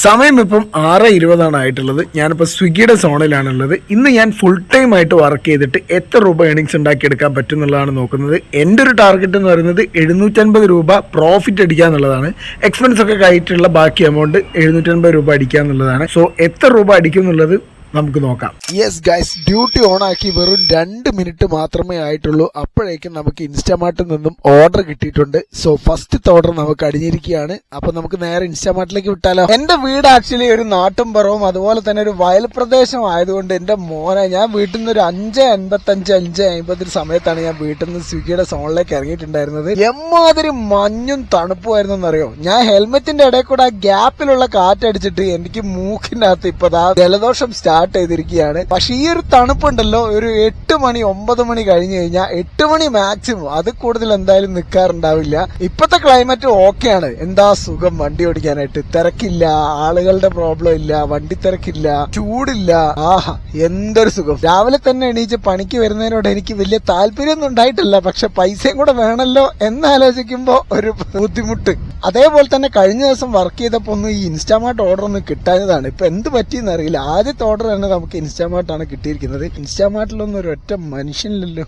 സമയം ഇപ്പം ആറ് ഇരുപതാണ് ആയിട്ടുള്ളത്. ഞാനിപ്പോൾ സ്വിഗ്ഗിയുടെ സോണിലാണുള്ളത്. ഇന്ന് ഞാൻ ഫുൾ ടൈം ആയിട്ട് വർക്ക് ചെയ്തിട്ട് എത്ര രൂപ ഏണിങ്സ് ഉണ്ടാക്കിയെടുക്കാൻ പറ്റും എന്നുള്ളതാണ് നോക്കുന്നത്. എന്റെ ഒരു ടാർഗറ്റ് എന്ന് പറയുന്നത് എഴുന്നൂറ്റൻപത് രൂപ പ്രോഫിറ്റ് അടിക്കുക എന്നുള്ളതാണ് എക്സ്പെൻസ് ഒക്കെ കഴിഞ്ഞിട്ടുള്ള ബാക്കി എമൗണ്ട് എഴുന്നൂറ്റൻപത് രൂപ അടിക്കുക എന്നുള്ളതാണ് സോ എത്ര രൂപ അടിക്കും എന്നുള്ളത് നമുക്ക് നോക്കാം. യെസ് ഗൈസ് ഡ്യൂട്ടി ഓൺ ആക്കി വെറും രണ്ട് മിനിറ്റ് മാത്രമേ ആയിട്ടുള്ളൂ. അപ്പോഴേക്കും നമുക്ക് ഇൻസ്റ്റാമാർട്ടിൽ നിന്നും ഓർഡർ കിട്ടിയിട്ടുണ്ട്. സോ ഫസ്റ്റ് ഓർഡർ നമുക്ക് അടിഞ്ഞിരിക്കുകയാണ്. അപ്പൊ നമുക്ക് നേരെ ഇൻസ്റ്റാമാർട്ടിലേക്ക് വിട്ടാലോ? എന്റെ വീട് ആക്ച്വലി ഒരു നാട്ടുംപുറവും അതുപോലെ തന്നെ ഒരു വയൽ പ്രദേശം ആയതുകൊണ്ട് എന്റെ മോനെ ഞാൻ വീട്ടിൽ നിന്ന് ഒരു അഞ്ച് അൻപത്തഞ്ച് അഞ്ച് അമ്പത്തി സമയത്താണ് ഞാൻ വീട്ടിൽ നിന്ന് സ്വിഗ്ഗിയുടെ സോണിലേക്ക് ഇറങ്ങിയിട്ടുണ്ടായിരുന്നത്. എമ്മാതിരി മഞ്ഞും തണുപ്പുമായിരുന്നു എന്നറിയോ? ഞാൻ ഹെൽമെറ്റിന്റെ ഇടയിൽ കൂടെ ആ ഗ്യാപ്പിലുള്ള കാറ്റടിച്ചിട്ട് എനിക്ക് മൂക്കിനകത്ത് ഇപ്പൊ ജലദോഷം സ്റ്റാർട്ട് ചെയ്തിരിക്കുകയാണ്. പക്ഷെ ഈ ഒരു തണുപ്പുണ്ടല്ലോ ഒരു എട്ട് മണി ഒമ്പത് മണി കഴിഞ്ഞു കഴിഞ്ഞാൽ എട്ട് മണി മാക്സിമം അത് കൂടുതൽ എന്തായാലും നിൽക്കാറുണ്ടാവില്ല ഇപ്പത്തെ ക്ലൈമറ്റ് ഓക്കെയാണ് എന്താ സുഖം? വണ്ടി ഓടിക്കാനായിട്ട് തിരക്കില്ല ആളുകളുടെ പ്രോബ്ലം ഇല്ല വണ്ടി തിരക്കില്ല ചൂടില്ല. ആഹാ എന്തൊരു സുഖം. രാവിലെ തന്നെ എണീച്ച് പണിക്ക് വരുന്നതിനോട് എനിക്ക് വലിയ താല്പര്യമൊന്നും ഉണ്ടായിട്ടില്ല. പക്ഷെ പൈസയും കൂടെ വേണമല്ലോ എന്നാലോചിക്കുമ്പോ ഒരു ബുദ്ധിമുട്ട്. അതേപോലെ തന്നെ കഴിഞ്ഞ ദിവസം വർക്ക് ചെയ്തപ്പോ ഒന്നും ഈ ഇൻസ്റ്റാമാർട്ട് ഓർഡർ ഒന്നും കിട്ടാഞ്ഞതാണ്. ഇപ്പൊ എന്ത് പറ്റിയെന്നറിയില്ല. ആദ്യത്തെ ഓർഡർ തന്നെ നമുക്ക് ഇൻസ്റ്റാമാർട്ടാണ് കിട്ടിയിരിക്കുന്നത്. ഇൻസ്റ്റാമാർട്ടിലൊന്നും ഒരു ഒറ്റ മനുഷ്യനില്ലല്ലോ.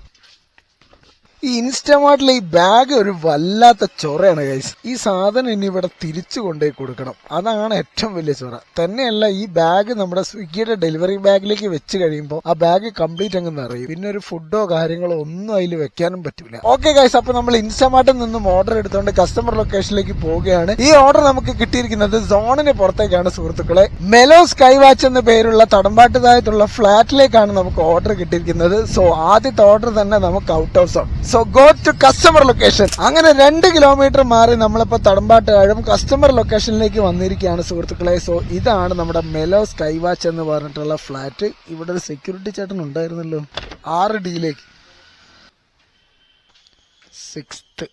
ഈ ഇൻസ്റ്റമാർട്ടിലെ ഈ ബാഗ് ഒരു വല്ലാത്ത ചൊറയാണ് ഗൈസ് ഈ സാധനം ഇനി ഇവിടെ തിരിച്ചു കൊണ്ടുപോയി കൊടുക്കണം. അതാണ് ഏറ്റവും വലിയ ചൊറ. തന്നെയല്ല ഈ ബാഗ് നമ്മുടെ സ്വിഗ്ഗിയുടെ ഡെലിവറി ബാഗിലേക്ക് വെച്ച് കഴിയുമ്പോൾ ആ ബാഗ് കംപ്ലീറ്റ് അങ്ങ് നിറയും. പിന്നെ ഒരു ഫുഡോ കാര്യങ്ങളോ ഒന്നും അതിൽ വെക്കാനും പറ്റില്ല ഓക്കെ ഗൈസ് അപ്പൊ നമ്മൾ ഇൻസ്റ്റമാർട്ടിൽ നിന്നും ഓർഡർ എടുത്തുകൊണ്ട് കസ്റ്റമർ ലൊക്കേഷനിലേക്ക് പോവുകയാണ്. ഈ ഓർഡർ നമുക്ക് കിട്ടിയിരിക്കുന്നത് സോണിന് പുറത്തേക്കാണ് സുഹൃത്തുക്കളെ. മെലോ സ്കൈ വാച്ച് എന്ന പേരുള്ള തടമ്പാട്ടുതായത്തുള്ള ഫ്ലാറ്റിലേക്കാണ് നമുക്ക് ഓർഡർ കിട്ടിയിരിക്കുന്നത്. സോ ആദ്യത്തെ ഓർഡർ തന്നെ നമുക്ക് out of zone so go to customer location അങ്ങനെ രണ്ട് കിലോമീറ്റർ മാറി നമ്മളിപ്പോ തടമ്പാട്ട് കഴിയും കസ്റ്റമർ ലൊക്കേഷനിലേക്ക് വന്നിരിക്കുകയാണ് സുഹൃത്തുക്കളെ. സോ ഇതാണ് നമ്മുടെ മെലോ സ്കൈ വാച്ച് എന്ന് പറഞ്ഞിട്ടുള്ള ഫ്ലാറ്റ് ഇവിടെ ഒരു സെക്യൂരിറ്റി ചേട്ടൻ ഉണ്ടായിരുന്നല്ലോ. ആറ് ഡിയിലേക്ക് സിക്സ്ത്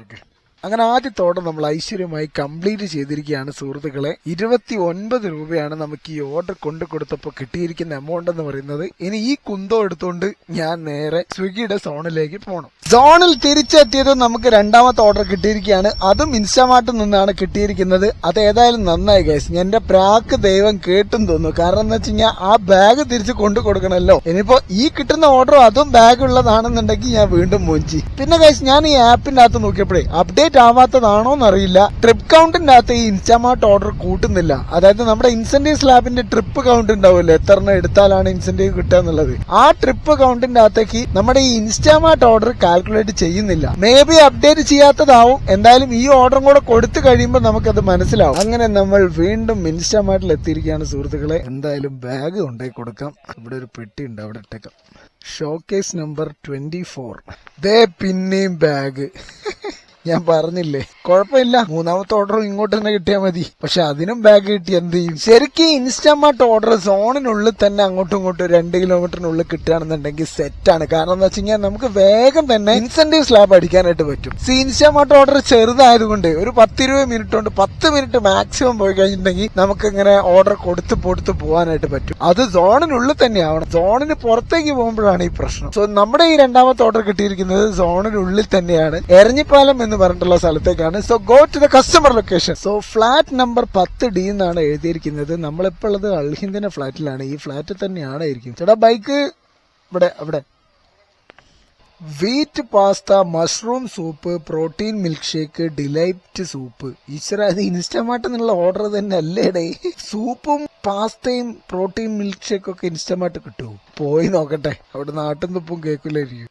ഓക്കെ അങ്ങനെ ആദ്യത്തോടെ നമ്മൾ ഐശ്വര്യമായി കംപ്ലീറ്റ് ചെയ്തിരിക്കുകയാണ് സുഹൃത്തുക്കളെ. ഇരുപത്തി ഒൻപത് രൂപയാണ് നമുക്ക് ഈ ഓർഡർ കൊണ്ടു കൊടുത്തപ്പോൾ കിട്ടിയിരിക്കുന്ന എമൗണ്ട് എന്ന് പറയുന്നത്. ഇനി ഈ കുന്തം എടുത്തുകൊണ്ട് ഞാൻ നേരെ സ്വിഗ്ഗിയുടെ സോണിലേക്ക് പോകണം സോണിൽ തിരിച്ചെത്തിയത് നമുക്ക് രണ്ടാമത്തെ ഓർഡർ കിട്ടിയിരിക്കുകയാണ്. അതും ഇൻസ്റ്റാമാർട്ടിൽ നിന്നാണ് കിട്ടിയിരിക്കുന്നത്. അത് ഏതായാലും നന്നായി ഗൈസ് എന്റെ പ്രാക്ക് ദൈവം കേട്ടും തോന്നുന്നു കാരണം എന്ന് വെച്ച് കഴിഞ്ഞാൽ ആ ബാഗ് തിരിച്ച് കൊണ്ടു കൊടുക്കണമല്ലോ ഇനിയിപ്പോ ഈ കിട്ടുന്ന ഓർഡർ അതും ബാഗ് ഉള്ളതാണെന്നുണ്ടെങ്കിൽ ഞാൻ വീണ്ടും മോഞ്ചി. പിന്നെ ഗൈസ് ഞാൻ ഈ ആപ്പിന്റെ അകത്ത് നോക്കിയപ്പോഴേ അപ്ഡേറ്റ് ആവാത്തതാണോ എന്നറിയില്ല ട്രിപ്പ് കൗണ്ടിന്റെ അകത്ത് ഈ ഇൻസ്റ്റാമാർട്ട് ഓർഡർ കൂട്ടുന്നില്ല. അതായത് നമ്മുടെ ഇൻസെന്റീവ് സ്ലാബിന്റെ ട്രിപ്പ് കൗണ്ട് ഉണ്ടാവില്ലേ എത്ര എണ്ണം എടുത്താലാണ് ഇൻസെന്റീവ് കിട്ടുക എന്നുള്ളത്. ആ ട്രിപ്പ് കൗണ്ടിന്റെ അകത്തേക്ക് നമ്മുടെ ഈ ഇൻസ്റ്റാമാർട്ട് ഓർഡർ കാൽക്കുലേറ്റ് ചെയ്യുന്നില്ല. മേ ബി അപ്ഡേറ്റ് ചെയ്യാത്തതാവും. എന്തായാലും ഈ ഓർഡറും കൂടെ കൊടുത്തു കഴിയുമ്പോൾ നമുക്കത് മനസ്സിലാവും. അങ്ങനെ നമ്മൾ വീണ്ടും ഇൻസ്റ്റാമാർട്ടിൽ എത്തിയിരിക്കുകയാണ് സുഹൃത്തുക്കളെ. എന്തായാലും ബാഗ് കൊണ്ടുപോയി കൊടുക്കാം. ഇവിടെ ഒരു പെട്ടി ഉണ്ട്. അവിടെ ഇട്ടേക്കാം. ഷോക്കേസ് നമ്പർ ട്വന്റി ഫോർ ദേ പിന്നെയും ബാഗ് ഞാൻ പറഞ്ഞില്ലേ? കുഴപ്പമില്ല. മൂന്നാമത്തെ ഓർഡർ ഇങ്ങോട്ട് തന്നെ കിട്ടിയാൽ മതി. പക്ഷെ അതിനും ബാഗ് കിട്ടി. എന്ത് ചെയ്യും? ശരിക്കും ഇൻസ്റ്റാമാർട്ട് ഓർഡർ സോണിനുള്ളിൽ തന്നെ അങ്ങോട്ടും ഇങ്ങോട്ടും രണ്ട് കിലോമീറ്ററിനുള്ളിൽ കിട്ടുകയാണെന്നുണ്ടെങ്കിൽ സെറ്റാണ് കാരണം എന്താ വെച്ച് നമുക്ക് വേഗം തന്നെ ഇൻസെന്റീവ് സ്ലാബ് അടിക്കാനായിട്ട് പറ്റും. സി ഇൻസ്റ്റാമാർട്ട് ഓർഡർ ചെറുതായതുകൊണ്ട് ഒരു പത്തിരുപത് മിനിറ്റ് കൊണ്ട് പത്ത് മിനിറ്റ് മാക്സിമം പോയി കഴിഞ്ഞിട്ടുണ്ടെങ്കിൽ നമുക്ക് ഇങ്ങനെ ഓർഡർ കൊടുത്ത് കൊടുത്ത് പോകാനായിട്ട് പറ്റും. അത് സോണിനുള്ളിൽ തന്നെ സോണിന് പുറത്തേക്ക് പോകുമ്പോഴാണ് ഈ പ്രശ്നം. സോ നമ്മുടെ ഈ രണ്ടാമത്തെ ഓർഡർ കിട്ടിയിരിക്കുന്നത് സോണിനുള്ളിൽ തന്നെയാണ്. എരഞ്ഞിപ്പാലം എന്ന് പറഞ്ഞിട്ടുള്ള സ്ഥലത്തേക്കാണ്. So go to the customer location so flat number പത്ത് ഡി എന്നാണ് എഴുതിയിരിക്കുന്നത്. നമ്മളിപ്പോൾ ഉള്ളത് അൽഹിന്ദിന്റെ ഫ്ലാറ്റിലാണ്. ഈ ഫ്ലാറ്റിൽ തന്നെയാണ് ഇരിക്കുന്നത്. ചേട്ടാ ബൈക്ക് ഇവിടെ അവിടെ. Wheat pasta mushroom soup protein milkshake delight soup ഈശ്വര ഇത് ഇൻസ്റ്റമാർട്ട് എന്നുള്ള ഓർഡർ തന്നെ അല്ലേടേ സൂപ്പും പാസ്തയും പ്രോട്ടീൻ മിൽക്ക് ഷേക്കും ഒക്കെ ഇൻസ്റ്റമാർട്ട് കിട്ടുമോ? പോയി നോക്കട്ടെ. അവിടെ നാട്ടിൻ തുപ്പും കേൾക്കില്ലായിരിക്കും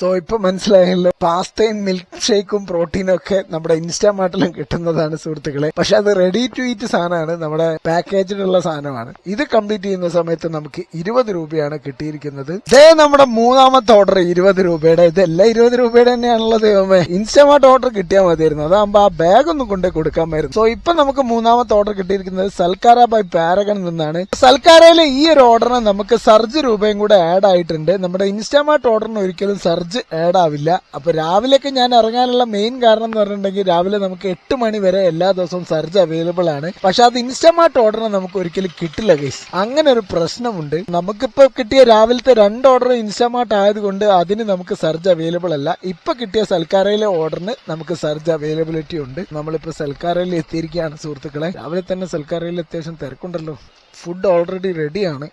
സോ ഇപ്പൊ മനസ്സിലായല്ലോ പാസ്തയും മിൽക്ക് ഷേക്കും പ്രോട്ടീനും ഒക്കെ നമ്മുടെ ഇൻസ്റ്റാമാർട്ടിലും കിട്ടുന്നതാണ് സുഹൃത്തുക്കളെ. പക്ഷെ അത് റെഡി ടു ഈറ്റ് സാധനമാണ് നമ്മുടെ പാക്കേജിലുള്ള സാധനമാണ്. ഇത് കംപ്ലീറ്റ് ചെയ്യുന്ന സമയത്ത് നമുക്ക് ഇരുപത് രൂപയാണ് കിട്ടിയിരിക്കുന്നത്. ഇതേ നമ്മുടെ മൂന്നാമത്തെ ഓർഡർ ഇരുപത് രൂപയുടെ ഇതെല്ലാം ഇരുപത് രൂപയുടെ തന്നെയാണല്ലോ ദൈവമേ. ഇൻസ്റ്റാമാർട്ട് ഓർഡർ കിട്ടിയാൽ മതിയായിരുന്നു. അതാകുമ്പോ ആ ബാഗ് ഒന്നും കൊണ്ടേ കൊടുക്കാമായിരുന്നു സോ ഇപ്പൊ നമുക്ക് മൂന്നാമത്തെ ഓർഡർ കിട്ടിയിരിക്കുന്നത് സൽക്കാര ബൈ പാരഗൺ നിന്നാണ്. സൽക്കാരയിലെ ഈ ഒരു ഓർഡറിന് നമുക്ക് സർജ് രൂപയും കൂടെ ആഡ് ആയിട്ടുണ്ട്. നമ്മുടെ ഇൻസ്റ്റാമാർട്ട് ഓർഡറിന് ഒരിക്കലും സർജ് സർജ് ആഡ് ആവില്ല. അപ്പൊ രാവിലെയൊക്കെ ഞാൻ ഇറങ്ങാനുള്ള മെയിൻ കാരണം എന്ന് പറഞ്ഞിട്ടുണ്ടെങ്കിൽ രാവിലെ നമുക്ക് എട്ട് മണി വരെ എല്ലാ ദിവസവും സർജ് അവൈലബിൾ ആണ്. പക്ഷെ അത് ഇൻസ്റ്റമാർട്ട് ഓർഡർ നമുക്ക് ഒരിക്കലും കിട്ടില്ല ഗൈസ് അങ്ങനെ ഒരു പ്രശ്നമുണ്ട്. നമുക്കിപ്പോൾ കിട്ടിയ രാവിലത്തെ രണ്ട് ഓർഡർ ഇൻസ്റ്റമാർട്ട് ആയതുകൊണ്ട് അതിന് നമുക്ക് സർജ് അവൈലബിൾ അല്ല. ഇപ്പൊ കിട്ടിയ സൽക്കാരയിലെ ഓർഡറിന് നമുക്ക് സർജ് അവൈലബിലിറ്റി ഉണ്ട്. നമ്മളിപ്പോൾ സൽക്കാരയിൽ എത്തിയിരിക്കുകയാണ് സുഹൃത്തുക്കളെ. രാവിലെ തന്നെ സൽക്കാരയിൽ അത്യാവശ്യം തിരക്കുണ്ടല്ലോ. ഫുഡ് ഓൾറെഡി റെഡിയാണ്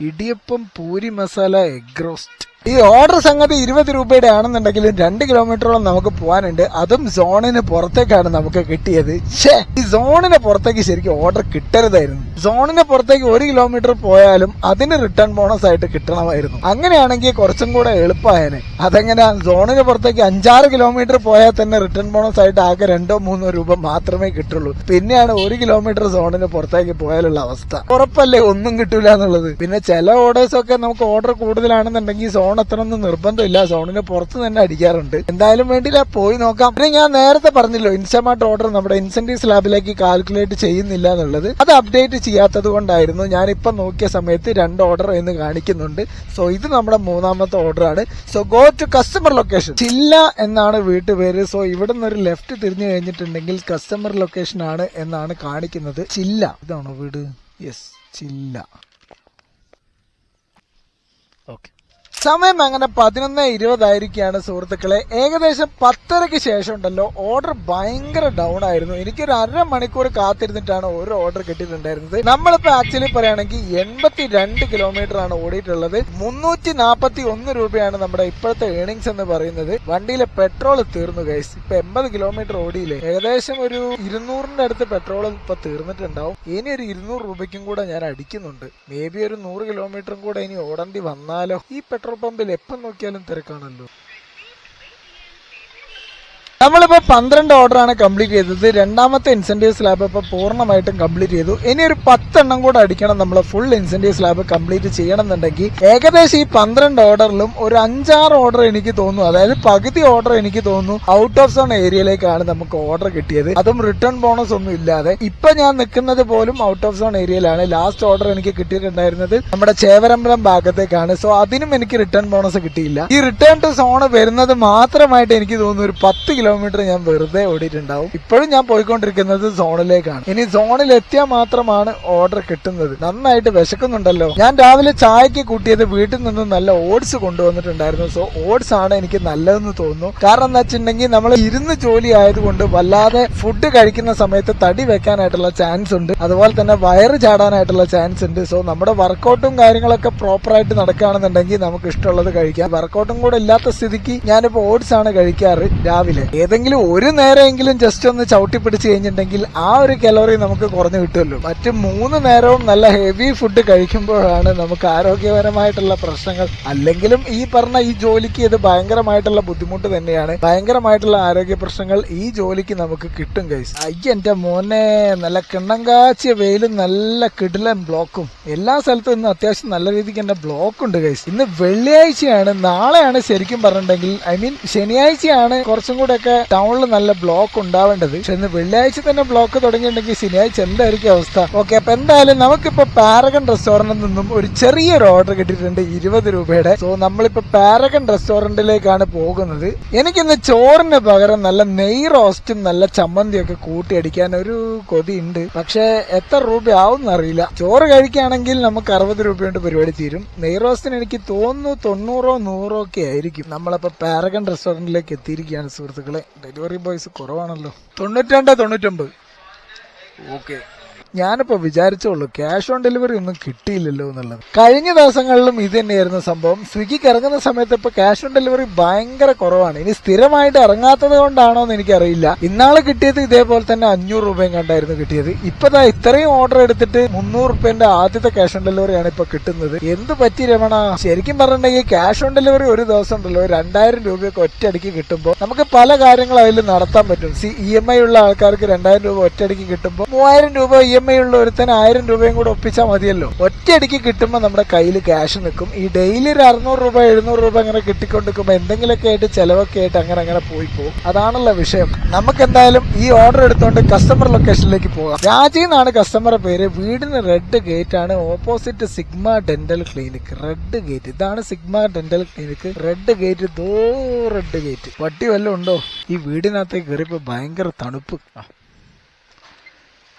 ഇടിയപ്പം പൂരി മസാല എഗ് റോസ്റ്റ് ഈ ഓർഡർ സംഗതി ഇരുപത് രൂപയുടെ ആണെന്നുണ്ടെങ്കിലും രണ്ട് കിലോമീറ്ററോളം നമുക്ക് പോകാനുണ്ട്. അതും സോണിന് പുറത്തേക്കാണ് നമുക്ക് കിട്ടിയത്. ഛേ ഈ സോണിന് പുറത്തേക്ക് ശരിക്കും ഓർഡർ കിട്ടരുതായിരുന്നു. സോണിന് പുറത്തേക്ക് ഒരു കിലോമീറ്റർ പോയാലും അതിന് റിട്ടേൺ ബോണസ് ആയിട്ട് കിട്ടണമായിരുന്നു. അങ്ങനെയാണെങ്കിൽ കുറച്ചും കൂടെ എളുപ്പമായേനെ. അതെങ്ങനെ? സോണിന് പുറത്തേക്ക് അഞ്ചാറ് കിലോമീറ്റർ പോയാൽ തന്നെ റിട്ടേൺ ബോണസ് ആയിട്ട് ആകെ രണ്ടോ മൂന്നോ രൂപ മാത്രമേ കിട്ടുള്ളൂ. പിന്നെയാണ് ഒരു കിലോമീറ്റർ സോണിന് പുറത്തേക്ക് പോയാലുള്ള അവസ്ഥ. ഉറപ്പല്ലേ? ഒന്നും കിട്ടൂല എന്നുള്ളത്. പിന്നെ ചില ഓർഡേഴ്സ് ഒക്കെ നമുക്ക് ഓർഡർ കൂടുതലാണെന്നുണ്ടെങ്കിൽ സോൺ എത്തണമെന്ന് നിർബന്ധമില്ല. സോണിന് പുറത്ത് തന്നെ അടിക്കാറുണ്ട്. എന്തായാലും വേണ്ടിയില്ല പോയി നോക്കാം. പിന്നെ ഞാൻ നേരത്തെ പറഞ്ഞല്ലോ ഇൻസ്റ്റമാർട്ട് ഓർഡർ നമ്മുടെ ഇൻസെന്റീവ് സ്ലാബിലേക്ക് കാൽക്കുലേറ്റ് ചെയ്യുന്നില്ല എന്നുള്ളത്. അത് അപ്ഡേറ്റ് ചെയ്യാത്തത് കൊണ്ടായിരുന്നു. ഞാൻ ഇപ്പൊ നോക്കിയ സമയത്ത് രണ്ട് ഓർഡർ എന്ന് കാണിക്കുന്നുണ്ട്. സോ ഇത് നമ്മുടെ മൂന്നാമത്തെ ഓർഡർ ആണ്. So go to customer location Chilla എന്നാണ് വീട്ടുപേര്. സോ ഇവിടെ നിന്ന് ഒരു ലെഫ്റ്റ് തിരിഞ്ഞു കഴിഞ്ഞിട്ടുണ്ടെങ്കിൽ കസ്റ്റമർ ലൊക്കേഷൻ ആണ് എന്നാണ് കാണിക്കുന്നത്. ചില്ല ഇതാണോ വീട്? യെസ് ചില്ല ഓക്കെ സമയം അങ്ങനെ പതിനൊന്ന് ഇരുപതായിരിക്കാണ് സുഹൃത്തുക്കളെ. ഏകദേശം പത്തരയ്ക്ക് ശേഷം ഉണ്ടല്ലോ ഓർഡർ ഭയങ്കര ഡൗൺ ആയിരുന്നു. എനിക്കൊരു അര മണിക്കൂർ കാത്തിരുന്നിട്ടാണ് ഓരോ ഓർഡർ കിട്ടിയിട്ടുണ്ടായിരുന്നത്. നമ്മളിപ്പോ ആക്ച്വലി പറയുകയാണെങ്കിൽ എൺപത്തി രണ്ട് കിലോമീറ്റർ ആണ് ഓടിയിട്ടുള്ളത്. മുന്നൂറ്റി നാൽപ്പത്തി ഒന്ന് രൂപയാണ് നമ്മുടെ ഇപ്പോഴത്തെ ഏണിങ്സ് എന്ന് പറയുന്നത്. വണ്ടിയിലെ പെട്രോൾ തീർന്നു ഗൈസ് ഇപ്പൊ എൺപത് കിലോമീറ്റർ ഓടിയില്ലേ? ഏകദേശം ഒരു ഇരുന്നൂറിന്റെ അടുത്ത് പെട്രോൾ ഇപ്പൊ തീർന്നിട്ടുണ്ടാവും. ഇനി ഒരു ഇരുന്നൂറ് രൂപയ്ക്കും കൂടെ ഞാൻ അടിക്കുന്നുണ്ട്. മേ ബി ഒരു നൂറ് കിലോമീറ്ററും കൂടെ ഇനി ഓടേണ്ടി വന്നാലോ? ഈ പെട്രോൾ പമ്പിൽ എപ്പം നോക്കിയാലും തിരക്കാണല്ലോ. നമ്മളിപ്പോ പന്ത്രണ്ട് ഓർഡർ ആണ് കംപ്ലീറ്റ് ചെയ്തത്. രണ്ടാമത്തെ ഇൻസെന്റീവ് സ്ലാബ് ഇപ്പോൾ പൂർണമായിട്ടും കംപ്ലീറ്റ് ചെയ്തു. ഇനി ഒരു പത്തെണ്ണം കൂടെ അടിക്കണം നമ്മൾ ഫുൾ ഇൻസെന്റീവ് സ്ലാബ് കംപ്ലീറ്റ് ചെയ്യണം എന്നുണ്ടെങ്കിൽ ഏകദേശം ഈ പന്ത്രണ്ട് ഓർഡറിലും ഒരു അഞ്ചാറ് ഓർഡർ എനിക്ക് തോന്നുന്നു. അതായത് പകുതി ഓർഡർ എനിക്ക് തോന്നുന്നു ഔട്ട് ഓഫ് സോൺ ഏരിയയിലേക്കാണ് നമുക്ക് ഓർഡർ കിട്ടിയത്. അതും റിട്ടേൺ ബോണസ് ഒന്നും ഇല്ലാതെ. ഇപ്പൊ ഞാൻ നിൽക്കുന്നത് പോലും ഔട്ട് ഓഫ് സോൺ ഏരിയയിലാണ് ലാസ്റ്റ് ഓർഡർ എനിക്ക് കിട്ടിയിട്ടുണ്ടായിരുന്നത് നമ്മുടെ ചേവരമ്പലം ഭാഗത്തേക്കാണ്. സോ അതിനും എനിക്ക് റിട്ടേൺ ബോണസ് കിട്ടിയില്ല. ഈ റിട്ടേൺ ടു സോൺ വരുന്നത് മാത്രമായിട്ട് എനിക്ക് തോന്നുന്നു ഒരു പത്ത് കിലോമീറ്റർ ഞാൻ വെറുതെ ഓടിയിട്ടുണ്ടാവും. ഇപ്പോഴും ഞാൻ പോയിക്കൊണ്ടിരിക്കുന്നത് സോണിലേക്കാണ് ഇനി സോണിൽ എത്തിയാൽ മാത്രമാണ് ഓർഡർ കിട്ടുന്നത്. നന്നായിട്ട് വിശക്കുന്നുണ്ടല്ലോ. ഞാൻ രാവിലെ ചായക്ക് കൂട്ടിയത് വീട്ടിൽ നിന്ന് നല്ല ഓട്സ് കൊണ്ടുവന്നിട്ടുണ്ടായിരുന്നു. സോ ഓട്സ് ആണ് എനിക്ക് നല്ലതെന്ന് തോന്നുന്നു. കാരണം എന്താ വെച്ചിട്ടുണ്ടെങ്കിൽ നമ്മൾ ഇരുന്ന് ജോലി ആയതുകൊണ്ട് വല്ലാതെ ഫുഡ് കഴിക്കുന്ന സമയത്ത് തടി വെക്കാനായിട്ടുള്ള ചാൻസ് ഉണ്ട്. അതുപോലെ തന്നെ വയറ് ചാടാനായിട്ടുള്ള ചാൻസ് ഉണ്ട്. സോ നമ്മുടെ വർക്കൗട്ടും കാര്യങ്ങളൊക്കെ പ്രോപ്പർ ആയിട്ട് നടക്കുകയാണെന്നുണ്ടെങ്കിൽ നമുക്ക് ഇഷ്ടമുള്ളത് കഴിക്കാം. വർക്കൗട്ടും കൂടെ ഇല്ലാത്ത സ്ഥിതിക്ക് ഞാനിപ്പോ ഓട്സ് ആണ് കഴിക്കാറ് രാവിലെ. ഏതെങ്കിലും ഒരു നേരമെങ്കിലും ജസ്റ്റ് ഒന്ന് ചവിട്ടി പിടിച്ച് കഴിഞ്ഞിട്ടുണ്ടെങ്കിൽ ആ ഒരു കലോറി നമുക്ക് കുറഞ്ഞു കിട്ടുമല്ലോ. മറ്റ് മൂന്ന് നേരവും നല്ല ഹെവി ഫുഡ് കഴിക്കുമ്പോഴാണ് നമുക്ക് ആരോഗ്യപരമായിട്ടുള്ള പ്രശ്നങ്ങൾ. അല്ലെങ്കിലും ഈ പറഞ്ഞ ഈ ജോലിക്ക് ഇത് ഭയങ്കരമായിട്ടുള്ള ബുദ്ധിമുട്ട് തന്നെയാണ്. ഭയങ്കരമായിട്ടുള്ള ആരോഗ്യ പ്രശ്നങ്ങൾ ഈ ജോലിക്ക് നമുക്ക് കിട്ടും കൈസ് അയ്യ എന്റെ മോനെ നല്ല കിണ്ണം കാച്ചിയ വെയിലും നല്ല കിടിലൻ ബ്ലോക്കും എല്ലാ സ്ഥലത്തും ഇന്ന് അത്യാവശ്യം നല്ല രീതിക്ക് എന്റെ ബ്ലോക്ക് ഉണ്ട് കൈസ് ഇന്ന് വെള്ളിയാഴ്ചയാണ് നാളെയാണ് ശരിക്കും പറഞ്ഞിട്ടുണ്ടെങ്കിൽ ഐ മീൻ ശനിയാഴ്ചയാണ് കുറച്ചും കൂടെ ഒക്കെ ടൗണിൽ നല്ല ബ്ലോക്ക് ഉണ്ടാവേണ്ടത്. പക്ഷെ ഇന്ന് വെള്ളിയാഴ്ച തന്നെ ബ്ലോക്ക് തുടങ്ങിയിട്ടുണ്ടെങ്കിൽ ശനിയാഴ്ച എന്തായിരിക്കും അവസ്ഥ? ഓക്കെ അപ്പൊ എന്തായാലും നമുക്കിപ്പോ പാരഗൺ റെസ്റ്റോറന്റിൽ നിന്നും ഒരു ചെറിയൊരു ഓർഡർ കിട്ടിയിട്ടുണ്ട് ഇരുപത് രൂപയുടെ. സോ നമ്മളിപ്പോ പാരഗൺ റെസ്റ്റോറന്റിലേക്കാണ് പോകുന്നത്. എനിക്കിന്ന് ചോറിന് പകരം നല്ല നെയ് റോസ്റ്റും നല്ല ചമ്മന്തിയൊക്കെ കൂട്ടിയടിക്കാൻ ഒരു കൊതി ഉണ്ട് പക്ഷെ എത്ര രൂപയാവും അറിയില്ല. ചോറ് കഴിക്കുകയാണെങ്കിൽ നമുക്ക് അറുപത് രൂപ കൊണ്ട് പരിപാടി തീരും. നെയ് റോസ്റ്റിന് എനിക്ക് തോന്നുന്നു തൊണ്ണൂറോ നൂറോ ഒക്കെ ആയിരിക്കും. നമ്മളപ്പോ പാരഗൺ റെസ്റ്റോറന്റിലേക്ക് എത്തിയിരിക്കുകയാണ് സുഹൃത്തുക്കളെ ഡെലിവറി ബോയ്സ് കുറവാണല്ലോ. തൊണ്ണൂറ്റി രണ്ട് തൊണ്ണൂറ്റൊമ്പത്. ഓക്കെ ഞാനിപ്പോ വിചാരിച്ചോളൂ ക്യാഷ് ഓൺ ഡെലിവറി ഒന്നും കിട്ടിയില്ലല്ലോ എന്നുള്ളത്. കഴിഞ്ഞ ദിവസങ്ങളിലും ഇത് തന്നെയായിരുന്നു സംഭവം. സ്വിഗ്ഗിക്ക് ഇറങ്ങുന്ന സമയത്ത് ഇപ്പൊ ക്യാഷ് ഓൺ ഡെലിവറി ഭയങ്കര കുറവാണ്. ഇനി സ്ഥിരമായിട്ട് ഇറങ്ങാത്തത് കൊണ്ടാണോ എന്ന് എനിക്കറിയില്ല. ഇന്നാൾ കിട്ടിയത് ഇതേപോലെ തന്നെ അഞ്ഞൂറ് രൂപയും കണ്ടായിരുന്നു കിട്ടിയത്. ഇപ്പതാ ഇത്രയും ഓർഡർ എടുത്തിട്ട് മുന്നൂറ് റുപ്യന്റെ ആദ്യത്തെ ക്യാഷ് ഓൺ ഡെലിവറിയാണ് ഇപ്പൊ കിട്ടുന്നത്. എന്ത് പറ്റി രമണ? ശരിക്കും പറഞ്ഞിട്ടുണ്ടെങ്കിൽ ക്യാഷ് ഓൺ ഡെലിവറി ഒരു ദിവസം ഉണ്ടല്ലോ. രണ്ടായിരം രൂപയൊക്കെ ഒറ്റയടിക്ക് കിട്ടുമ്പോൾ നമുക്ക് പല കാര്യങ്ങളും അതിൽ നടത്താൻ പറ്റും. സി ഇ എം ഐ ഉള്ള ആൾക്കാർക്ക് രണ്ടായിരം രൂപ ഒറ്റയടിക്ക് കിട്ടുമ്പോൾ മൂവായിരം രൂപ ഇ എം ഐ ഉള്ള ഒരുത്തന് ആയിരം രൂപയും കൂടെ ഒപ്പിച്ചാൽ മതിയല്ലോ. ഒറ്റയടിക്ക് കിട്ടുമ്പോൾ നമ്മുടെ കയ്യിൽ ക്യാഷ് നിൽക്കും. ഈ ഡെയിലി ഒരു അറുന്നൂറ് രൂപ എഴുന്നൂറ് രൂപ അങ്ങനെ കിട്ടിക്കൊണ്ടിരിക്കുമ്പോൾ എന്തെങ്കിലുമൊക്കെ ആയിട്ട് ചിലവൊക്കെ ആയിട്ട് അങ്ങനെ അങ്ങനെ പോയി പോകും. അതാണല്ലോ വിഷയം. നമുക്ക് എന്തായാലും ഈ ഓർഡർ എടുത്തുകൊണ്ട് കസ്റ്റമർ ലൊക്കേഷനിലേക്ക് പോകാം. രാജി എന്നാണ് പേര്. വീടിന് റെഡ് ഗേറ്റ് ആണ്. Opposite Sigma dental clinic red gate ഇതാണ് Sigma dental clinic red gate ദോ റെഡ് ഗേറ്റ് വട്ടി വല്ലതും ഉണ്ടോ? ഈ വീടിനകത്തേക്ക് കയറിയപ്പോ ഭയങ്കര തണുപ്പ്.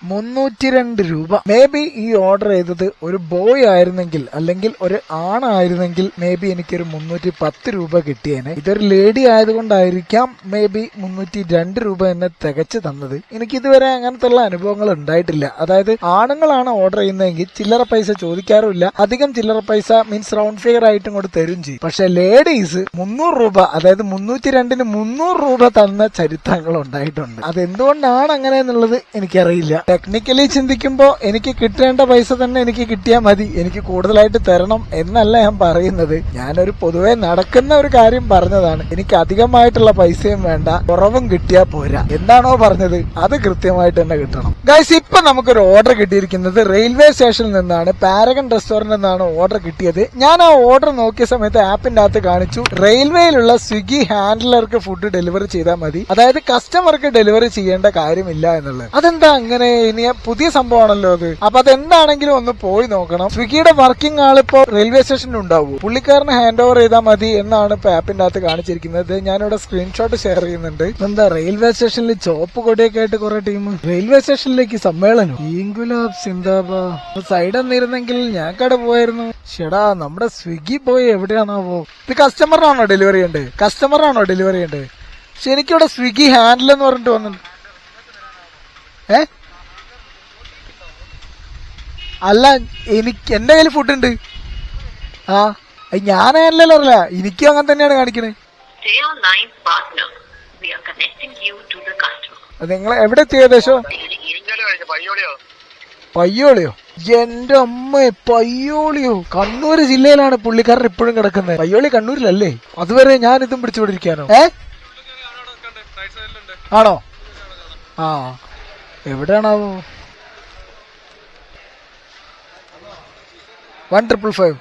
മുന്നൂറ്റി രണ്ട് രൂപ. മേ ബി ഈ ഓർഡർ ചെയ്തത് ഒരു ബോയ് ആയിരുന്നെങ്കിൽ അല്ലെങ്കിൽ ഒരു ആണായിരുന്നെങ്കിൽ മേ ബി എനിക്കൊരു മുന്നൂറ്റി പത്ത് രൂപ കിട്ടിയേനെ. ഇതൊരു ലേഡി ആയതുകൊണ്ടായിരിക്കാം മേ ബി മുന്നൂറ്റി രണ്ട് രൂപ എന്നെ തികച്ചു തന്നത്. എനിക്ക് ഇതുവരെ അങ്ങനത്തെ ഉള്ള അനുഭവങ്ങൾ ഉണ്ടായിട്ടില്ല. അതായത് ആണുങ്ങളാണ് ഓർഡർ ചെയ്യുന്നതെങ്കിൽ ചില്ലറ പൈസ ചോദിക്കാറുമില്ല. അധികം ചില്ലറ പൈസ മീൻസ് റൗണ്ട് ഫിഗർ ആയിട്ട് കൂടെ തരും ചെയ്യും. പക്ഷെ ലേഡീസ് മുന്നൂറ് രൂപ അതായത് മുന്നൂറ്റി രണ്ടിന് മുന്നൂറ് രൂപ തന്ന ചരിത്രങ്ങൾ ഉണ്ടായിട്ടുണ്ട്. അതെന്തുകൊണ്ടാണ് അങ്ങനെ എന്നുള്ളത് എനിക്കറിയില്ല. ടെക്നിക്കലി ചിന്തിക്കുമ്പോൾ എനിക്ക് കിട്ടേണ്ട പൈസ തന്നെ എനിക്ക് കിട്ടിയാൽ മതി. എനിക്ക് കൂടുതലായിട്ട് തരണം എന്നല്ല ഞാൻ പറയുന്നത്. ഞാനൊരു പൊതുവെ നടക്കുന്ന ഒരു കാര്യം പറഞ്ഞതാണ്. എനിക്ക് അധികമായിട്ടുള്ള പൈസയും വേണ്ട കുറവും കിട്ടിയാൽ പോരാ. എന്താണോ പറഞ്ഞത് അത് കൃത്യമായിട്ട് തന്നെ കിട്ടണം. ഗൈസ് ഇപ്പൊ നമുക്കൊരു ഓർഡർ കിട്ടിയിരിക്കുന്നത് റെയിൽവേ സ്റ്റേഷനിൽ നിന്നാണ് പാരഗൺ റെസ്റ്റോറന്റിൽ നിന്നാണ് ഓർഡർ കിട്ടിയത്. ഞാൻ ആ ഓർഡർ നോക്കിയ സമയത്ത് ആപ്പിന്റെ അകത്ത് കാണിച്ചു. റെയിൽവേയിലുള്ള സ്വിഗ്ഗി ഹാൻഡിലർക്ക് ഫുഡ് ഡെലിവറി ചെയ്താൽ മതി. അതായത് കസ്റ്റമർക്ക് ഡെലിവറി ചെയ്യേണ്ട കാര്യമില്ല എന്നുള്ളത്. അതെന്താ അങ്ങനെ ഇനി പുതിയ സംഭവമാണല്ലോ അത്. അപ്പൊ അതെന്താണെങ്കിലും ഒന്ന് പോയി നോക്കണം. സ്വിഗ്ഗിയുടെ വർക്കിംഗ് ആളിപ്പോ റെയിൽവേ സ്റ്റേഷനിൽ ഉണ്ടാവും. പുള്ളിക്കാരന് ഹാൻഡ് ഓവർ ചെയ്താൽ മതി എന്നാണ് ഇപ്പൊ ആപ്പിന്റെ അകത്ത് കാണിച്ചിരിക്കുന്നത്. ഞാനിവിടെ സ്ക്രീൻഷോട്ട് ഷെയർ ചെയ്യുന്നുണ്ട്. എന്താ റെയിൽവേ സ്റ്റേഷനിൽ ചോപ്പ് കൊടിയൊക്കെ ആയിട്ട് കുറെ ടീം റെയിൽവേ സ്റ്റേഷനിലേക്ക് സമ്മേളനം. ഈങ്കുലാബ് സിന്ദാബാദ് സൈഡ് എന്നിരുന്നെങ്കിൽ ഞാൻ കട പോയായിരുന്നു. ഷെടാ നമ്മുടെ സ്വിഗ്ഗി പോയി എവിടെയാണാവോ? ഇത് കസ്റ്റമറിനാണോ ഡെലിവറി ചെയ്യേണ്ടത് കസ്റ്റമറിനാണോ ഡെലിവറി ഉണ്ട് ശരിക്കും ഇവിടെ സ്വിഗ്ഗി ഹാൻഡിൽ എന്ന് പറഞ്ഞിട്ട് വന്നു ഏ? അല്ല എനിക്ക് എന്റെ കയ്യിൽ ഫുഡ് ഉണ്ട്. ആ ഞാനല്ലല്ലോ അറിയില്ല. എനിക്കും അങ്ങനെ തന്നെയാണ് കാണിക്കണേ. Stay online, partner. We are connecting you to the customer. അത് നിങ്ങൾ എവിടെ എത്തി ഏകദേശം? പയ്യോളിയോ? എന്റെ അമ്മ പയ്യോളിയോ. കണ്ണൂർ ജില്ലയിലാണ് പുള്ളിക്കാരൻ ഇപ്പോഴും കിടക്കുന്നത്. പയ്യോളി കണ്ണൂരിലല്ലേ? അതുവരെ ഞാൻ ഇതും പിടിച്ചുകൊണ്ടിരിക്കാനോ ഏ? ആണോ? ആ എവിടെയാണാവോ? ஒன் ட்ரிபிள் ஃபைவ்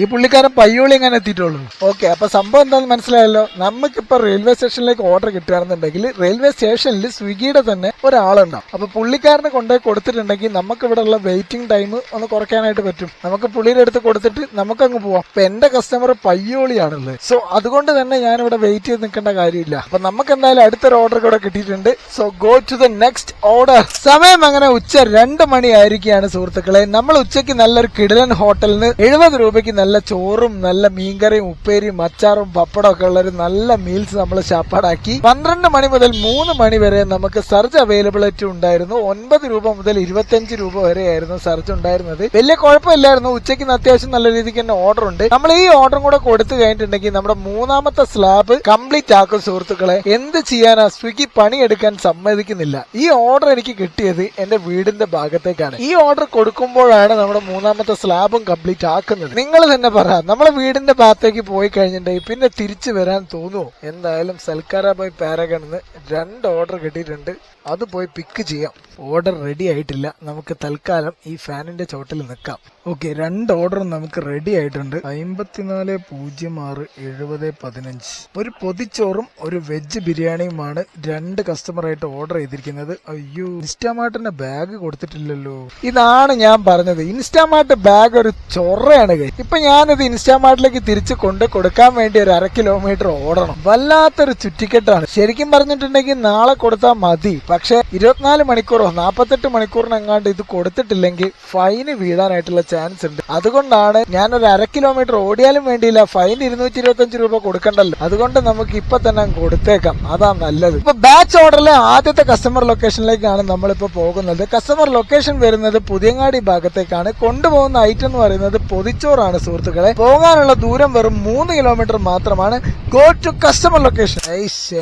ഈ പുള്ളിക്കാരൻ പയ്യോളി എങ്ങനെ എത്തിയിട്ടുള്ളൂ? ഓക്കെ അപ്പൊ സംഭവം എന്താണെന്ന് മനസ്സിലായല്ലോ? നമുക്കിപ്പോ റെയിൽവേ സ്റ്റേഷനിലേക്ക് ഓർഡർ കിട്ടുകയാണെന്നുണ്ടെങ്കിൽ റെയിൽവേ സ്റ്റേഷനിൽ സ്വിഗ്ഗിയുടെ തന്നെ ഒരാളുണ്ടാവും. അപ്പൊ പുള്ളിക്കാരന് കൊണ്ടുപോയി കൊടുത്തിട്ടുണ്ടെങ്കിൽ നമുക്ക് ഇവിടെ ഉള്ള വെയിറ്റിംഗ് ടൈം ഒന്ന് കുറയ്ക്കാനായിട്ട് പറ്റും. നമുക്ക് പുള്ളിയുടെ അടുത്ത് കൊടുത്തിട്ട് നമുക്ക് അങ്ങ് പോവാം. അപ്പൊ എന്റെ കസ്റ്റമർ പയ്യോളിയാണുള്ളത്. സോ അതുകൊണ്ട് തന്നെ ഞാൻ ഇവിടെ വെയിറ്റ് ചെയ്ത് നിൽക്കേണ്ട കാര്യമില്ല. അപ്പൊ നമുക്ക് എന്തായാലും അടുത്തൊരു ഓർഡർ കൂടെ കിട്ടിയിട്ടുണ്ട്. So go to the next order സമയം അങ്ങനെ ഉച്ച രണ്ട് മണി ആയിരിക്കുകയാണ് സുഹൃത്തുക്കളെ. നമ്മൾ ഉച്ചയ്ക്ക് നല്ലൊരു കിടലൻ ഹോട്ടലിന് എഴുപത് രൂപയ്ക്ക് നല്ല ചോറും നല്ല മീൻകറിയും ഉപ്പേരിയും അച്ചാറും പപ്പടം ഒക്കെ ഉള്ള ഒരു നല്ല മീൽസ് നമ്മൾ ശാപ്പാടാക്കി. പന്ത്രണ്ട് മണി മുതൽ മൂന്ന് മണി വരെ നമുക്ക് സർജ് അവൈലബിലിറ്റി ഉണ്ടായിരുന്നു. ഒൻപത് രൂപ മുതൽ ഇരുപത്തിയഞ്ച് രൂപ വരെ ആയിരുന്നു സർജ് ഉണ്ടായിരുന്നത്. വലിയ കുഴപ്പമില്ലായിരുന്നു. ഉച്ചയ്ക്ക് അത്യാവശ്യം നല്ല രീതിക്ക് തന്നെ ഓർഡർ ഉണ്ട്. നമ്മൾ ഈ ഓർഡറും കൂടെ കൊടുത്തു കഴിഞ്ഞിട്ടുണ്ടെങ്കിൽ നമ്മുടെ മൂന്നാമത്തെ സ്ലാബ് കംപ്ലീറ്റ് ആക്കും സുഹൃത്തുക്കളെ. എന്ത് ചെയ്യാനാ? സ്വിഗ്ഗി പണിയെടുക്കാൻ സമ്മതിക്കുന്നില്ല. ഈ ഓർഡർ എനിക്ക് കിട്ടിയത് എന്റെ വീടിന്റെ ഭാഗത്തേക്കാണ്. ഈ ഓർഡർ കൊടുക്കുമ്പോഴാണ് നമ്മുടെ മൂന്നാമത്തെ സ്ലാബും കംപ്ലീറ്റ് ആക്കുന്നത്. നിങ്ങൾ തന്നെ പറ. നമ്മളെ വീടിന്റെ ഭാഗത്തേക്ക് പോയി കഴിഞ്ഞിട്ടുണ്ടെങ്കിൽ പിന്നെ തിരിച്ചു വരാൻ തോന്നുമോ എന്തായാലും സൽക്കാര ബൈ പാരഗണിന്ന് രണ്ട് ഓർഡർ കിട്ടിയിട്ടുണ്ട്. അത് പോയി പിക്ക് ചെയ്യാം. ഓർഡർ റെഡി ആയിട്ടില്ല. നമുക്ക് തൽക്കാലം ഈ ഫാനിന്റെ ചോട്ടിൽ നിൽക്കാം. ഓക്കെ രണ്ട് ഓർഡറും നമുക്ക് റെഡി ആയിട്ടുണ്ട്. അമ്പത്തിനാല് പൂജ്യം ആറ് എഴുപത് പതിനഞ്ച്. ഒരു പൊതിച്ചോറും ഒരു വെജ് ബിരിയാണിയുമാണ് രണ്ട് കസ്റ്റമർ ആയിട്ട് ഓർഡർ ചെയ്തിരിക്കുന്നത്. അയ്യോ ഇൻസ്റ്റാമാർട്ടിന്റെ ബാഗ് കൊടുത്തിട്ടില്ലല്ലോ. ഇതാണ് ഞാൻ പറഞ്ഞത്. ഇൻസ്റ്റാമാർട്ട് ബാഗ് ഒരു ചൊറയാണ് ഇപ്പൊ ഞാനത് ഇൻസ്റ്റാമാർട്ടിലേക്ക് തിരിച്ച് കൊണ്ട് കൊടുക്കാൻ വേണ്ടി ഒരു അര കിലോമീറ്റർ ഓടണം. വല്ലാത്തൊരു ചുറ്റിക്കെട്ടാണ്. ശരിക്കും പറഞ്ഞിട്ടുണ്ടെങ്കിൽ നാളെ കൊടുത്താൽ മതി. പക്ഷെ ഇരുപത്തിനാല് മണിക്കൂറോ നാപ്പത്തെട്ട് മണിക്കൂറിനെങ്ങാണ്ട് ഇത് കൊടുത്തിട്ടില്ലെങ്കിൽ ഫൈന് വീഴാനായിട്ടുള്ള ചാൻസ് ഉണ്ട്. അതുകൊണ്ടാണ് ഞാൻ ഒരു അര കിലോമീറ്റർ ഓടിയാലും വേണ്ടിയില്ല. ഫൈൻ ഇരുന്നൂറ്റി ഇരുപത്തഞ്ച് രൂപ കൊടുക്കണ്ടല്ലോ. അതുകൊണ്ട് നമുക്ക് ഇപ്പൊ തന്നെ കൊടുത്തേക്കാം. അതാ നല്ലത്. ഇപ്പൊ ബാച്ച് ഓർഡറിലെ ആദ്യത്തെ കസ്റ്റമർ ലൊക്കേഷനിലേക്കാണ് നമ്മളിപ്പോ പോകുന്നത്. കസ്റ്റമർ ലൊക്കേഷൻ വരുന്നത് പുതിയങ്ങാടി ഭാഗത്തേക്കാണ്. കൊണ്ടുപോകുന്ന ഐറ്റം എന്ന് പറയുന്നത് പൊതിച്ചോറാണ് സുഹൃത്തുക്കളെ പോകാനുള്ള ദൂരം വെറും മൂന്ന് കിലോമീറ്റർ മാത്രമാണ്. ഗോ ടു കസ്റ്റമർ ലൊക്കേഷൻ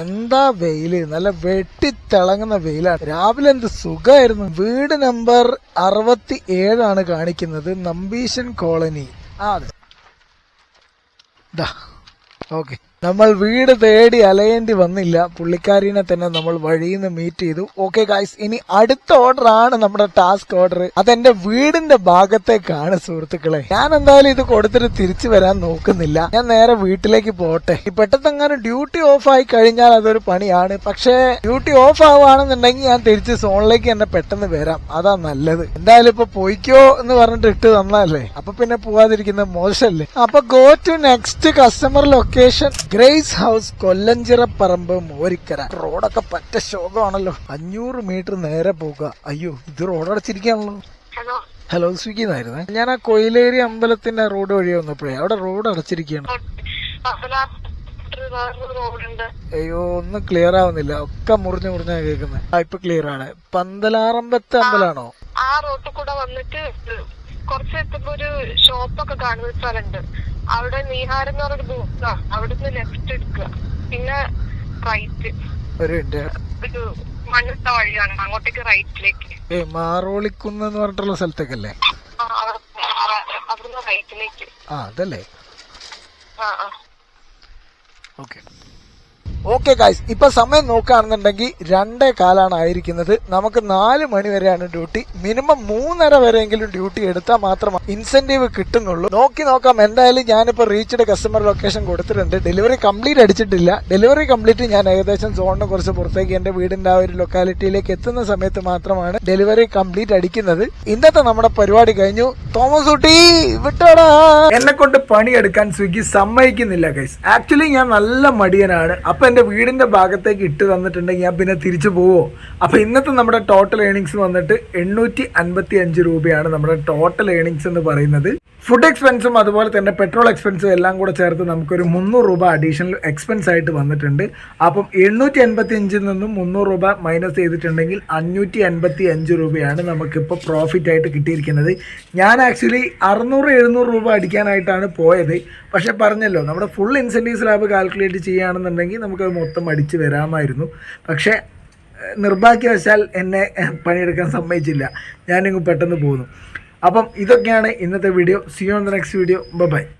എന്താ വെയിൽ? നല്ല വെട്ടിത്തിളങ്ങുന്ന വെയിലാണ്. രാവിലെ എന്ത് സുഖമായിരുന്നു? വീട് നമ്പർ അറുപത്തി ഏഴാണ് കാണിക്കുന്നത്. നമ്പീശൻ കോളനി. ആ അതെ. ഓക്കെ. നമ്മൾ വീട് തേടി അലയേണ്ടി വന്നില്ല. പുള്ളിക്കാരിനെ തന്നെ നമ്മൾ വഴിയിൽ നിന്ന് മീറ്റ് ചെയ്തു. ഓക്കെ ഗായ്സ് ഇനി അടുത്ത ഓർഡർ ആണ് നമ്മുടെ ടാസ്ക് ഓർഡർ അതെന്റെ വീടിന്റെ ഭാഗത്തേക്കാണ് സുഹൃത്തുക്കളെ. ഞാൻ എന്തായാലും ഇത് കൊടുത്തിട്ട് തിരിച്ചു വരാൻ നോക്കുന്നില്ല. ഞാൻ നേരെ വീട്ടിലേക്ക് പോട്ടെ. ഈ പെട്ടെന്നെങ്ങാനും ഡ്യൂട്ടി ഓഫ് ആയി കഴിഞ്ഞാൽ അതൊരു പണിയാണ്. പക്ഷേ ഡ്യൂട്ടി ഓഫ് ആവുകയാണെന്നുണ്ടെങ്കിൽ ഞാൻ തിരിച്ച് സോണിലേക്ക് തന്നെ പെട്ടെന്ന് വരാം. അതാ നല്ലത്. എന്തായാലും ഇപ്പൊ പോയിക്കോ എന്ന് പറഞ്ഞിട്ട് ഇട്ട് തന്നല്ലേ അപ്പൊ പിന്നെ പോവാതിരിക്കുന്നത് മോശമല്ലേ അപ്പൊ go to next customer location grace house Kollanchira പറമ്പ് മോരിക്കര റോഡൊക്കെ പറ്റ ശോകമാണല്ലോ. അഞ്ഞൂറ് മീറ്റർ നേരെ പോകുക അയ്യോ ഇത് റോഡ് അടച്ചിരിക്കുകയാണല്ലോ Hello. ഹലോ സ്വിഗ്ഗി എന്നായിരുന്നേ ഞാൻ ആ കൊയിലേരി അമ്പലത്തിന്റെ റോഡ് വഴി വന്നപ്പോഴേ അവിടെ റോഡ് അടച്ചിരിക്കുകയാണ് അയ്യോ ഒന്നും ക്ലിയർ ആവുന്നില്ല. ഒക്കെ മുറിഞ്ഞു മുറിഞ്ഞാ കേൾക്കുന്നത് ആ ഇപ്പൊ ക്ലിയർ ആണ്. പന്തലാറമ്പത്തെ അമ്പലാണോ? ആ റോട്ടിൽ കൂടെ വന്നിട്ട് കുറച്ച് എത്തുമ്പോ ഒരു ഷോപ്പൊക്കെ കാണുന്ന സ്ഥലമുണ്ട്. അവിടെ നീഹാരം എന്ന് പറഞ്ഞൊരു ബൂത്താ അവിടുന്ന് ലെഫ്റ്റ് എടുക്കുക. പിന്നെ റൈറ്റ് ഒരു മണ്ണിട്ട വഴിയാണ് അങ്ങോട്ടേക്ക് റൈറ്റിലേക്ക് ഏ മാറോളിക്കുന്ന് എന്ന് പറഞ്ഞിട്ടുള്ള സ്ഥലത്തേക്കല്ലേ? അവിടുന്ന് റൈറ്റിലേക്ക് ആ അതല്ലേ? ആ ആ. ഓക്കെ ഓക്കെ ഗായ്സ് ഇപ്പൊ സമയം നോക്കുകയാണെന്നുണ്ടെങ്കിൽ രണ്ടേ കാലാണ് ആയിരിക്കുന്നത്. നമുക്ക് നാല് മണി വരെയാണ് ഡ്യൂട്ടി. മിനിമം മൂന്നര വരെയെങ്കിലും ഡ്യൂട്ടി എടുത്താൽ മാത്രമേ ഇൻസെന്റീവ് കിട്ടുന്നുള്ളൂ. നോക്കി നോക്കാം. എന്തായാലും ഞാനിപ്പോ റീച്ച്ഡ് കസ്റ്റമർ ലൊക്കേഷൻ കൊടുത്തിട്ടുണ്ട്. ഡെലിവറി കംപ്ലീറ്റ് അടിച്ചിട്ടില്ല. ഡെലിവറി കംപ്ലീറ്റ് ഞാൻ ഏകദേശം സോണിന് കുറച്ച് പുറത്തേക്ക് എന്റെ വീടിന്റെ ആ ഒരു ലൊക്കാലിറ്റിയിലേക്ക് എത്തുന്ന സമയത്ത് മാത്രമാണ് ഡെലിവറി കംപ്ലീറ്റ് അടിക്കുന്നത്. ഇന്നത്തെ നമ്മുടെ പരിപാടി കഴിഞ്ഞു. തോമസ് കുട്ടി വിട്ടോടാ. എന്നെ കൊണ്ട് പണിയെടുക്കാൻ സ്വിഗ്ഗി സമ്മതിക്കുന്നില്ല ഗൈസ് ആക്ച്വലി ഞാൻ നല്ല മടിയനാണ്. അപ്പൊ എന്റെ വീടിന്റെ ഭാഗത്തേക്ക് ഇട്ട് തന്നിട്ടുണ്ടെങ്കിൽ ഞാൻ പിന്നെ തിരിച്ചു പോവോ? അപ്പോൾ ഇന്നത്തെ നമ്മുടെ ടോട്ടൽ ഏണിങ്സ് വന്നിട്ട് എണ്ണൂറ്റി അൻപത്തി അഞ്ച് രൂപയാണ് നമ്മുടെ ടോട്ടൽ ഏണിങ്സ് എന്ന് പറയുന്നത്. ഫുഡ് എക്സ്പെൻസും അതുപോലെ തന്നെ പെട്രോൾ എക്സ്പെൻസും എല്ലാം കൂടെ ചേർത്ത് നമുക്കൊരു മുന്നൂറ് രൂപ അഡീഷണൽ എക്സ്പെൻസ് ആയിട്ട് വന്നിട്ടുണ്ട്. അപ്പം എണ്ണൂറ്റി അൻപത്തി അഞ്ചിൽ നിന്നും മുന്നൂറ് രൂപ മൈനസ് ചെയ്തിട്ടുണ്ടെങ്കിൽ അഞ്ഞൂറ്റി അൻപത്തി അഞ്ച് രൂപയാണ് നമുക്കിപ്പോൾ പ്രോഫിറ്റ് ആയിട്ട് കിട്ടിയിരിക്കുന്നത്. ഞാൻ ആക്ച്വലി അറുന്നൂറ് എഴുന്നൂറ് രൂപ അടിക്കാനായിട്ടാണ് പോയത്. പക്ഷേ പറഞ്ഞല്ലോ നമ്മുടെ ഫുൾ ഇൻസെന്റീവ് സ്ലാബ് കാൽക്കുലേറ്റ് ചെയ്യുകയാണെന്നുണ്ടെങ്കിൽ നമുക്കത് മൊത്തം അടിച്ച് വരാമായിരുന്നു. പക്ഷേ നിർഭാഗ്യവശാൽ എന്നെ പണിയെടുക്കാൻ സമ്മതിച്ചില്ല. ഞാനിങ്ങ് പെട്ടെന്ന് പോന്നു. അപ്പം ഇതൊക്കെയാണ് ഇന്നത്തെ video see on the next video bye